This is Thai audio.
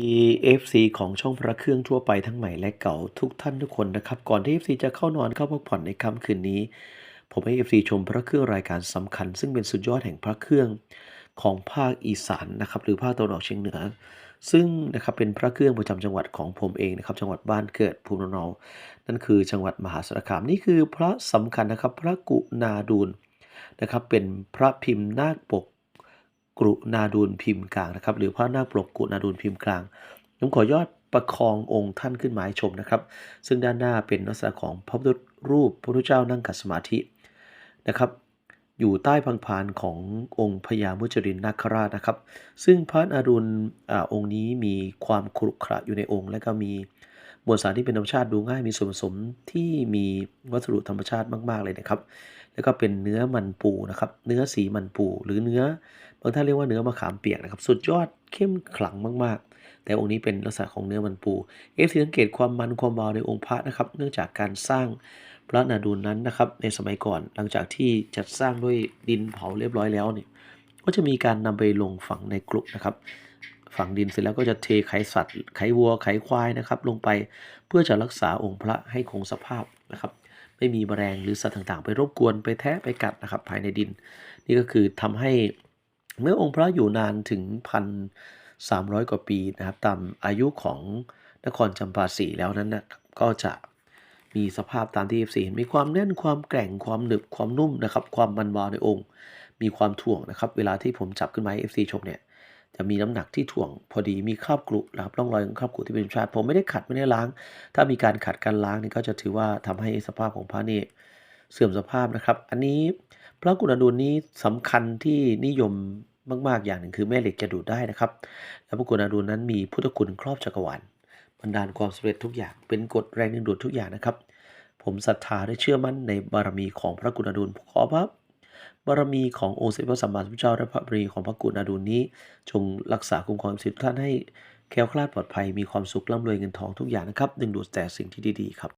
EFC ของช่องพระเครื่องทั่วไปทั้งใหม่และเก่าทุกท่านทุกคนนะครับ ก่อนที่ FC จะเข้านอนเข้าพักผ่อนในค่ำคืนนี้ ผมให้ FC ชมพระเครื่องรายการสำคัญ ซึ่งเป็นสุดยอดแห่งพระเครื่องของภาคอีสานนะครับหรือภาคตะวันออกเฉียงเหนือ ซึ่งนะครับเป็นพระเครื่องประจำจังหวัดของผมเองนะครับจังหวัดบ้านเกิดภูมิลำเนานั่นคือจังหวัดมหาสารคามนี่คือพระสำคัญนะครับพระกุณาดูลนะครับเป็นพระพิมพ์นาคปก รุณาดูลพิมพ์กลางนะครับ หรือพระนาคปกกรุณาดูลพิมพ์กลางผมขอยอดประคององค์ท่านขึ้นมาให้ชมนะครับ ซึ่งด้านหน้าเป็นลักษณะของพระพุทธรูปพระพุทธเจ้านั่งขัดสมาธินะครับ อยู่ใต้พังพานขององค์พญามุจรินนาคราชนะครับ ซึ่งพระอรุณอองค์นี้มีความขรุขระอยู่ในองค์ และก็มีมวลสารที่เป็นธรรมชาติดูง่ายมีส่วนผสมที่มีวัสดุธรรมชาติมาก ๆ เลยนะครับ แล้วก็เป็นเนื้อมันปูนะครับ เนื้อสีมันปูหรือเนื้อ บางท่านเรียกว่าเนื้อมะขามเปียกนะครับ สุดยอดเข้มขลังมากๆ แต่องค์นี้เป็นลักษณะของเนื้อมันปูเอฟซีสังเกตความมันความเบาในองค์พระนะครับ เนื่องจากการสร้างพระนาดูลนั้นนะครับ ในสมัยก่อนหลังจากที่จัดสร้างด้วยดินเผาเรียบร้อยแล้วเนี่ยก็จะมีการนำไปลงฝังในกรุนะครับฝังดินเสร็จแล้วก็จะเทไขสัตว์ไขวัวไขควายนะครับ ลงไปเพื่อจะรักษาองค์พระให้คงสภาพนะครับ ไม่มีแมลงหรือสัตว์ต่างๆ ไปรบกวนไปแทะไปกัดนะครับ ภายในดิน นี่ก็คือทำให้ เมื่อองค์พระอยู่นานถึงพันสามร้อยกว่าปีนะครับ ตามอายุของนครจำปาสีแล้วนั้นนะก็จะมีสภาพตามที่ FC เห็นมีความแน่นความแกร่งความหนึบความนุ่มนะครับ ความมันวาวในองค์ มีความถ่วงนะครับ เวลาที่ผมจับขึ้นมาให้ FC ชมเนี่ยจะมีน้ำหนักที่ถ่วงพอดีมีคราบกรุนะครับร่องรอยของคราบกรุที่เป็นธรรมชาติผมไม่ได้ขัดไม่ได้ล้าง ถ้ามีการขัดการล้างนี่ก็จะถือว่าทำให้สภาพของพระนี่เสื่อมสภาพนะครับ อันนี้ พระกุณาดูลนี้สำคัญที่นิยมมาก ๆ อย่างหนึ่งคือแม่เหล็กจะดูดได้นะครับ และพระกุณาดูลนั้นมีพุทธคุณครอบจักรวาลบรรดาลความสำเร็จทุกอย่างเป็นกฎแรงดึงดูดทุกอย่างนะครับ ผมศรัทธาและเชื่อมั่นในบารมีของพระกุณาดูลขอพระบารมีขององค์สมเด็จพระสัมมาสัมพุทธเจ้าและพระบรีของพระกุณาดูลนี้ จงรักษาคุ้มครองสิทธิท่านให้แคล้วคลาดปลอดภัยมีความสุขร่ำรวยเงินทองทุกอย่างนะครับดึงดูดแต่สิ่งที่ดีๆครับ